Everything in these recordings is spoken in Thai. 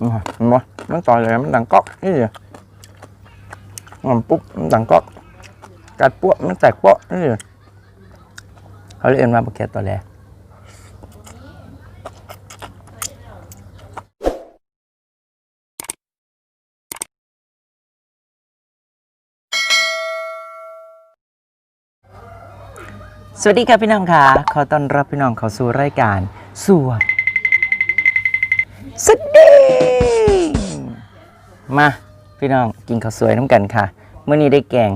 มเห็นบ่มันต่อยเลยมันดังก๊อกนี่เดียมันปุ๊บมันดังก๊อกกัดปั้วมันแตกปั้วนี่เดียเขาเรียกว่าบักแคตตัวแรกสวัสดีครับพี่น้องค่ะ ขอต้อนรับพี่น้องเข้าสู่รายการสวดสดี มาพี่น้องกินข้าวสวยน้ำกันค่ะเมื่อนี้ได้แกง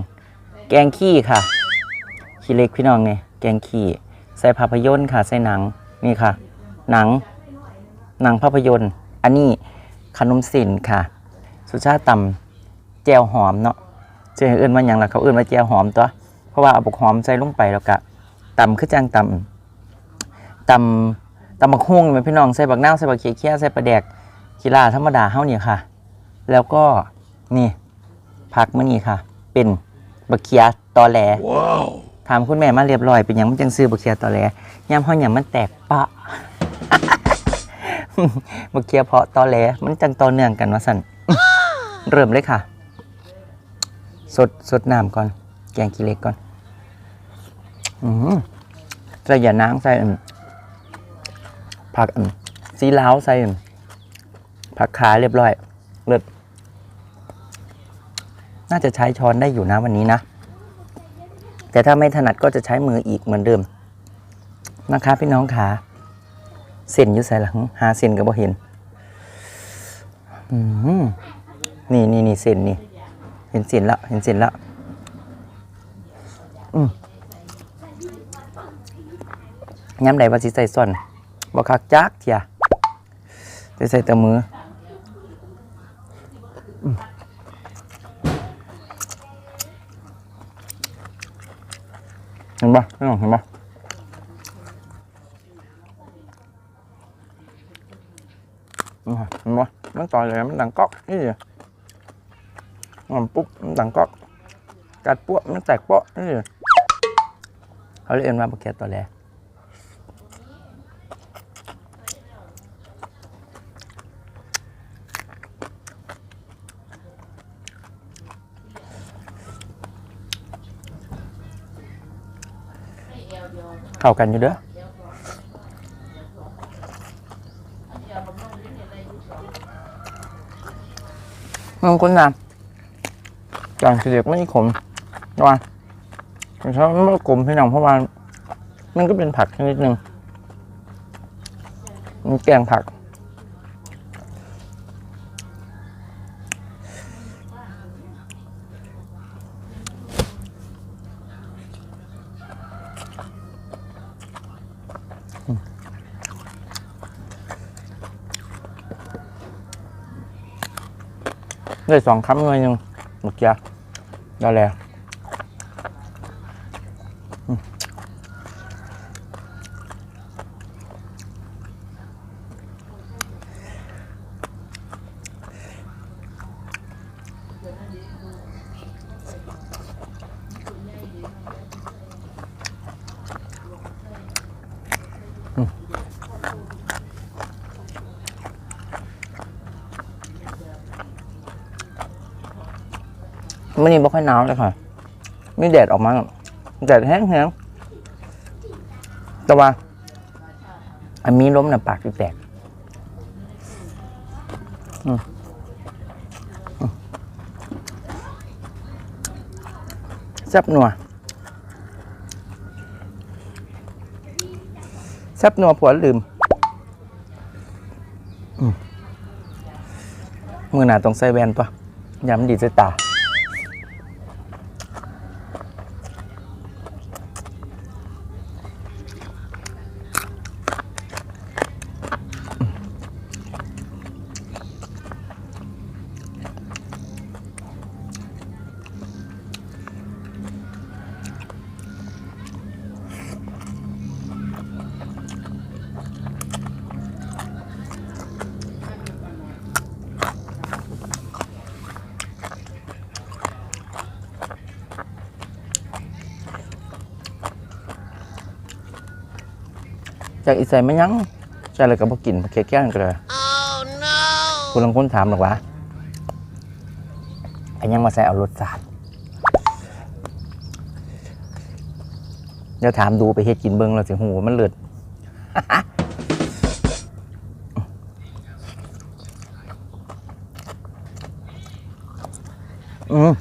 แกงขี้ค่ะขี้เล็กพี่น้องเนี่ยแกงขี้ใส่ภาพยนตร์ค่ะ ใส่หนังนี่ค่ะ หนัง หนังภาพยนตร์ อันนี้ขนมสินค่ะ สุชาติตำแจวหอมเนาะเจอเอื่นมาอย่างละเขาเอื่นมาแจวหอมตัวเพราะว่าเอาบกหอมใส่ลงไปแล้วก็ตำคือจังตำตำตำบักฮุ่งนี่แม่พี่น้องใส่บักนาใส่บักเขียเคียใส่ปลาแดกกีฬาธรรมดาเฮาเนี่ยค่ะ แล้วก็นี่ผักมื้อนี้ค่ะ เป็นบักเขียตอแหลถามคุณแม่มาเรียบร้อยเป็นหยังมันจังซื้อบักเขียตอแหลยามเฮาหยังมันแตกปะบักเขียเพาะตอแหลมันจังต่อเนื่องกันว่าสั่นเริ่มเลยค่ะ สดสดน้ำก่อน แกงขี้เหล็กก่อน อืมใส่อย่าน้ำใส่อืมผักอืมซีล้าวใส่อืมผักขาเรียบร้อย เลิศน่าจะใช้ช้อนได้อยู่นะวันนี้นะ แต่ถ้าไม่ถนัดก็จะใช้มืออีกเหมือนเดิม นะคะพี่น้องขาเส้นอยุ่ใส่หลัง หาเส้นก็บ่เห็นนี่นี่นี่เส้นนี่ เห็นเส้นแล้วเห็นเส้นแล้วอืมย้ำใดว่าสิใส่ส่วนบ่คักจักเทียจะใส่แต่มือ เห็นปะพี่น้องเห็นปะเห็นปะมันต่อยเลยมันดังก๊อกนี่เดียวมันปุ๊บมันดังก๊อกกัดปั้วมันแตกปั้วนี่เดียวเขาเรียกว่าบักแคตตัวแรก เข้ากันอยู่เด้อมันคนน้ำจางเสียกไม่ขมนะว่าแต่ถ้ามันไม่ขมพี่น้องเพราะว่ามันก็เป็นผักชนิดหนึ่งมันแกงผัก ได้สองคำหน่วยหนึ่งเมื่อกี้ได้แล้ว ไมันนี่บ่ค่อยหนาวเลยค่ะมีแดดออกมาแดดแห้งๆแต่ว่า อันมีล้มหน้าปากที่แตกอืมอืมแซ่บนัวแซ่บนัวผัวลืม มือหนาต้องใส่แว่นปะยามนดีใส่ตา จากอีใส่ไม่ยั้งใส่อะไรก็บ่กินแค่แก้งก็เลย Oh no! คุณลังคนถามหรอกว่าอันยังมาใส่เอารสชาติเดี๋ยวถามดูไปเฮ็ดกินเบิ้งเราสิหูว่ามันเลือดอืม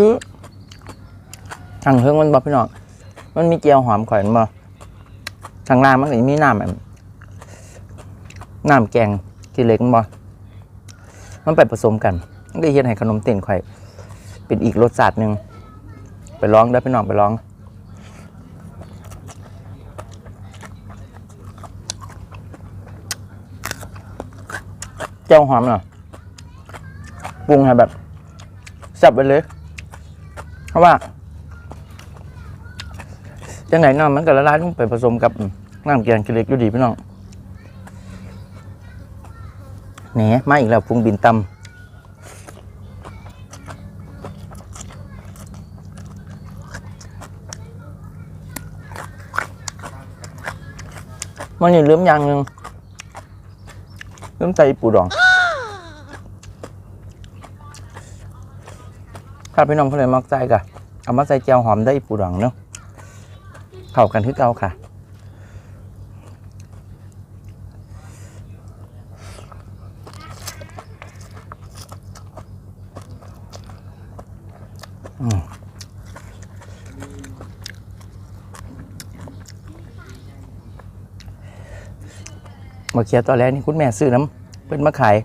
คือทางเครื่องมันบอกพี่น้อง มันมีเจียวหอมข่อยมันบ่ทางล่างมันมีน้ำแบบน้ำแกงที่เล็กมันบ่มันไปผสมกันมันก็เฮ็ดให้ขนมเต้นข่อย เป็นอีกรสชาติหนึ่งไปลองได้พี่น้องไปลองเจียวหอมเนาะปรุงให้แบบแซบไปเลย เพราะว่า จังไหนน้ำมันก็ละลายลงไปผสมกับน้ำแกงขี้เหล็กอยู่ดีพี่น้องแหนมาอีกแล้วพุงบินตำมันอย่าลืมอย่างหนึ่งลืมใส่ปูดองถ้าพี่น้องคนไหนมักใจกะเอามาใส่แจวหอมได้ปูดองเนาะ เข้ากันคือเก่าค่ะ อืมมาเคียตอนแรกนี่คุณแม่ซื้อน้ำเพิ่นมาขาย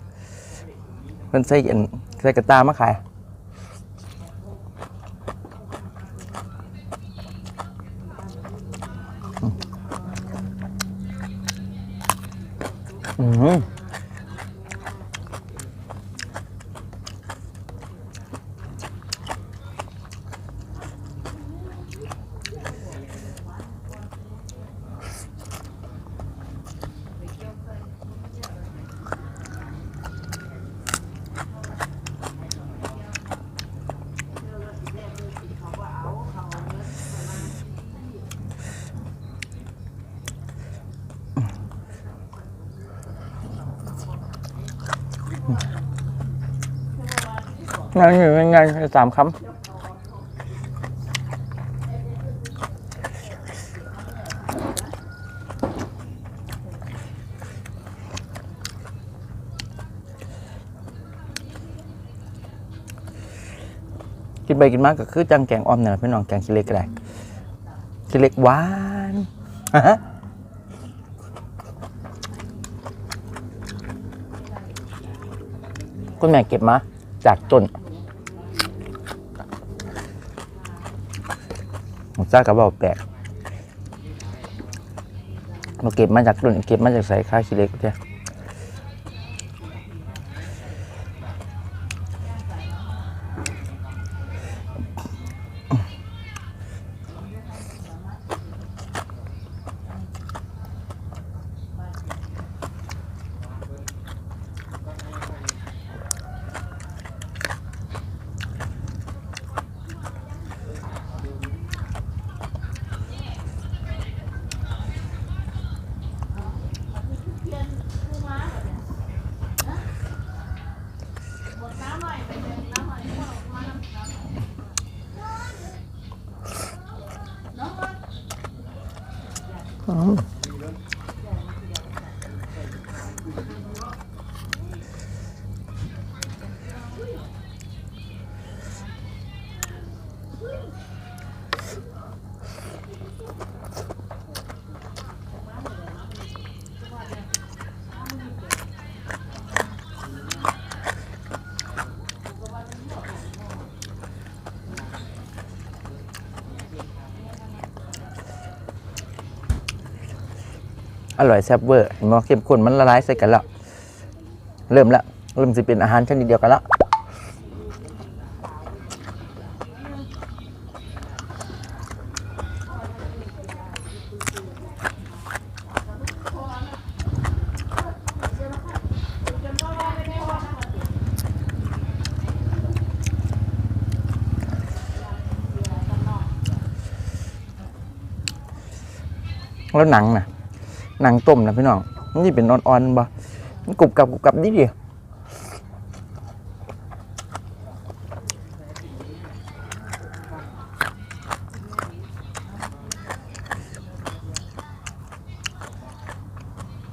เพิ่นใส่ใส่กระตามาขาย อื ไงสามคำกินไปกินมากก็คือจังแกงอ้อมเนี่ยแหละพี่น้องแกงขี้เล็กก็ได้ขี้เล็กหวานอะฮะคุณแม่เก็บมาจากต้น จ้าบกับว่าแปลกมาเก็บมาจากต้นเก็บมาจากใส่ค่าวขี้เล็กเนี่ย Oh. อร่อยแซ่บเวอร์มันเข้มข้นมันละลายใส่กันแล้วเริ่มละเริ่มจะเป็นอาหารชนิดเดียวกันละแล้วหนังน่ะ หนังต้มนะพี่น้องมันนี่เป็นอ่อนๆบ่มันกรุบกับกรุบกับนิดเดียว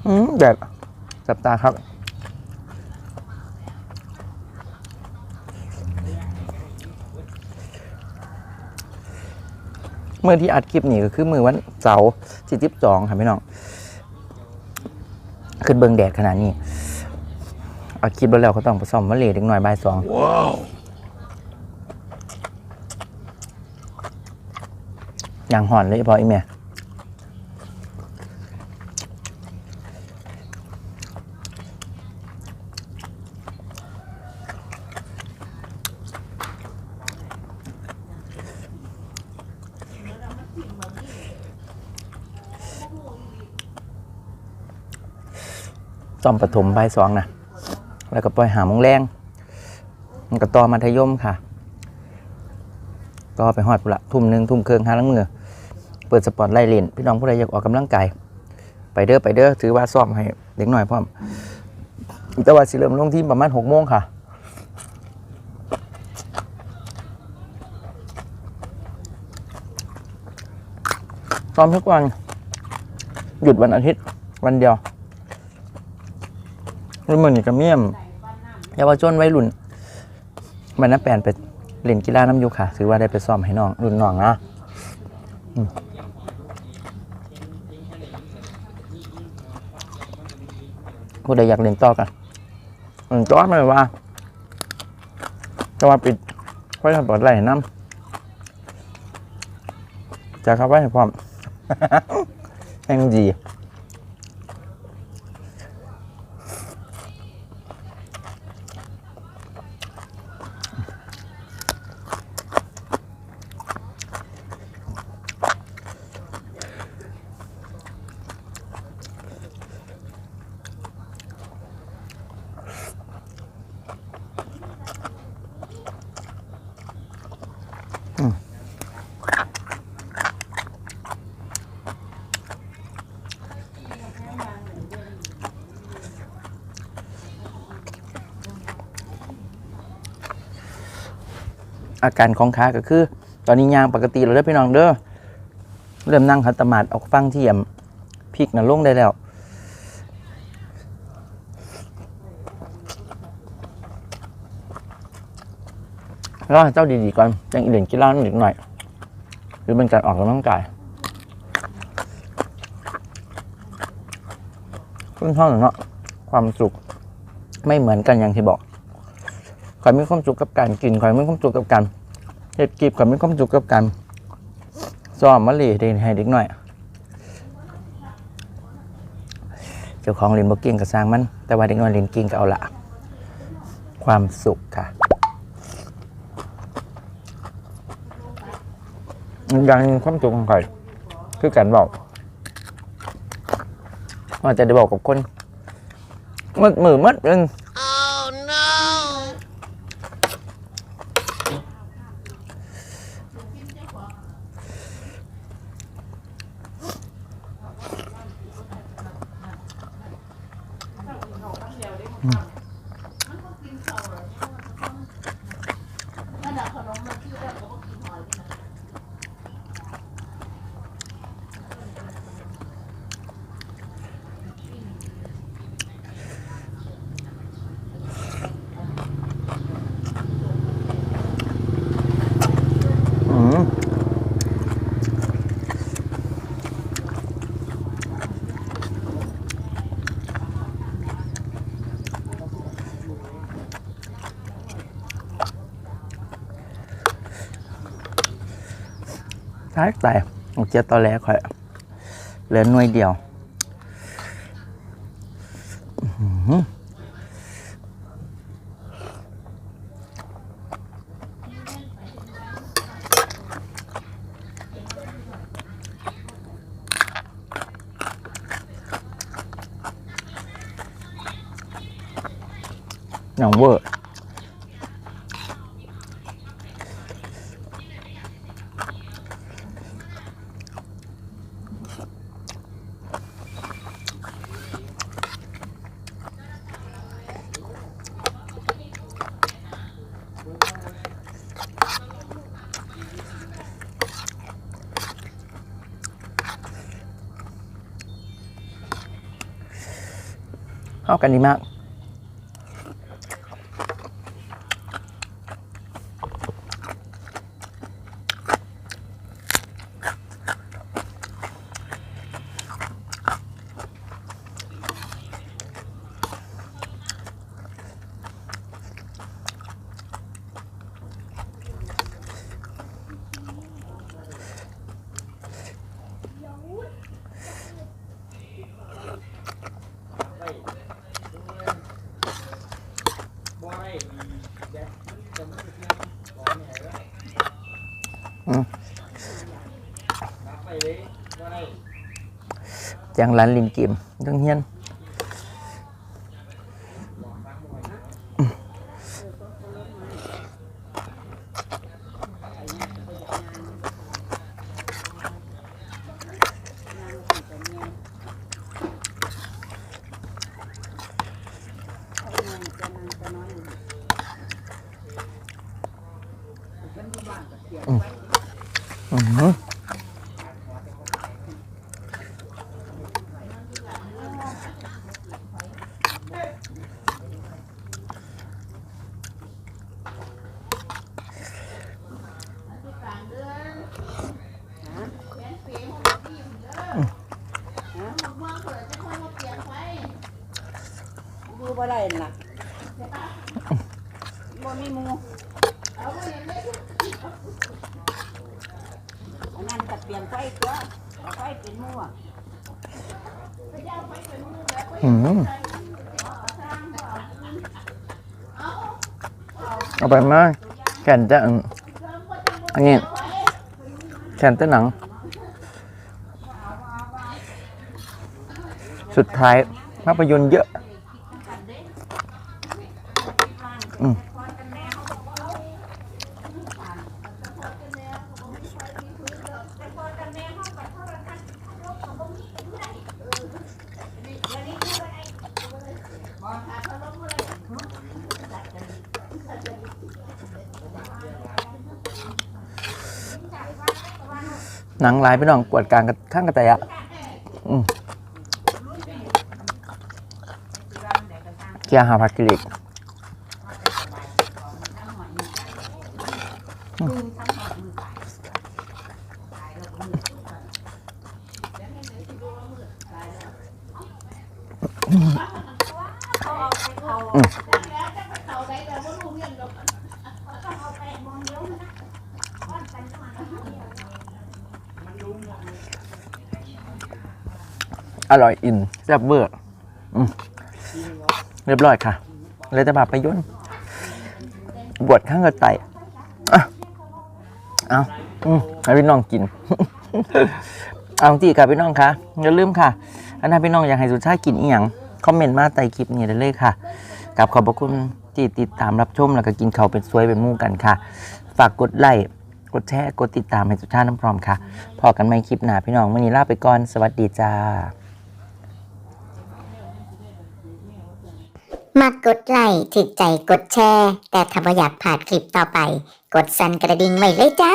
อืมแดดจับตาครับเมื่อที่อัดคลิปนี่ก็คือมือวันเสาร์ที่สิบสองค่ะพี่น้อง ขึ้นเบิงแดดขนาดนี้อัดคลิปแล้วแล้วก็ต้องไปซ่อมมาเลเด็กหน่อยบ่ายสองอย่างห่อนเลยพออีเมีย อมปฐมบ่ายสองนะแล้วก็ปล่อยหามงแรงมันก็ต่อมัธยมค่ะก็ไปหอดปุนละทุ่มหนึ่งทุ่มเครื่องห้าลังมือเปิดสปอร์ตไล่เล่นพี่น้องผู้ใดอยากออกกำลังกายไปเด้อไปเด้อถือว่าซ่อมให้เด็กหน่อยพร้อมแต่ว่าสิเริ่มลงที่ประมาณหกโมงค่ะซ้อมทุกวัน หยุดวันอาทิตย์ วันเดียว รุ่นมือนี่ก็เมี่ยมเยาวชนวัยรุ่นมันน่าแปลนไปเล่นกีฬาน้ำยูค่ะ ถือว่าได้ไปซ้อมให้น้องรุ่นน้องนะอืมผู้ใดอยากเล่นต่อกันเล่นต่อไม่ว่าจะว่าปิดไว้ทำปลอดไรน้ำจะเข้าไว้ให้พร้อมแห่งดี อาการของขาก็คือ ตอนนี้ยางปกติแล้วเด้พี่น้องเด้อเริ่มนั่งคัตมาดออกฟังเทียมพริกนะลงได้แล้วรอให้เจ้าดีๆก่อนยังอีกเด่นกีฬาหนึ่งหน่อย หรือเป็นการออกกำลังกายคุณชอบหรือเนาะความสุขไม่เหมือนกันอย่างที่บอก ข่อยมีความสุขกับการกินข่อยมีความสุขกับการเฮ็ดกีบข่อยมีความสุขกับการซ้อมมาเลยเด็กให้เด็กหน่อย เจ้าของเรียนบ่เก่งก็สร้างมัน แต่ว่าเด็กน้อยเรียนเก่งก็เอาละ ความสุขค่ะอย่างความสุขของข่อยคือการบอกว่าจะได้บอกกับคนมืดมือมืดนึง ใช่แต่ผมเจอตอนแรกค่อยเหลือหน่วยเดียวน้อหืออย่างเวอร์ กันดีมาก จังหลานลินกิมต้องเฮียน อือหืออืม ดูบ่ได้น่ะบ่มีหมูอันนั้นก็เปลี่ยนไฟตัวเอาไฟเป็นหมูอะ อืมเอา ไปมาแขนจะอันนี้แขนจะหนัง สุดท้ายภาพยนตร์เยอะ หนังหลายพี่น้องกวดกลางข้างกระแต่ะอืมเกียร์หาพักกิลิก ซ่บเวอร์อืมเรียบร้อยค่ะเลยจะแบบไปย่นบวชข้างกระไต่ายอะเอาอืมให้พี่น้องกิน เอาจีกับพี่น้องคะอย่าลืมค่ะอันถ้าพี่น้องอยากให้สุชาติกินอีหยังคอมเมนต์มาใต้คลิปนี้ได้เลยค่ะกับขอบพระคุณที่ติดตามรับชมแล้วก็กินเขาเป็นสวยเป็นมู่กันค่ะ ฝากกดไลค์กดแชร์กดติดตามให้สุชาติน้ำพร้อมค่ะ พอกันใหมคลิปหน้าพี่น้องวันนี้ลาไปก่อน สวัสดีจ้า มากดไลค์ถึกใจกดแชร์ แต่ถ้าบ่อยากผ่านคลิปต่อไป กดสั่นกระดิ่งไว้เลยจ้า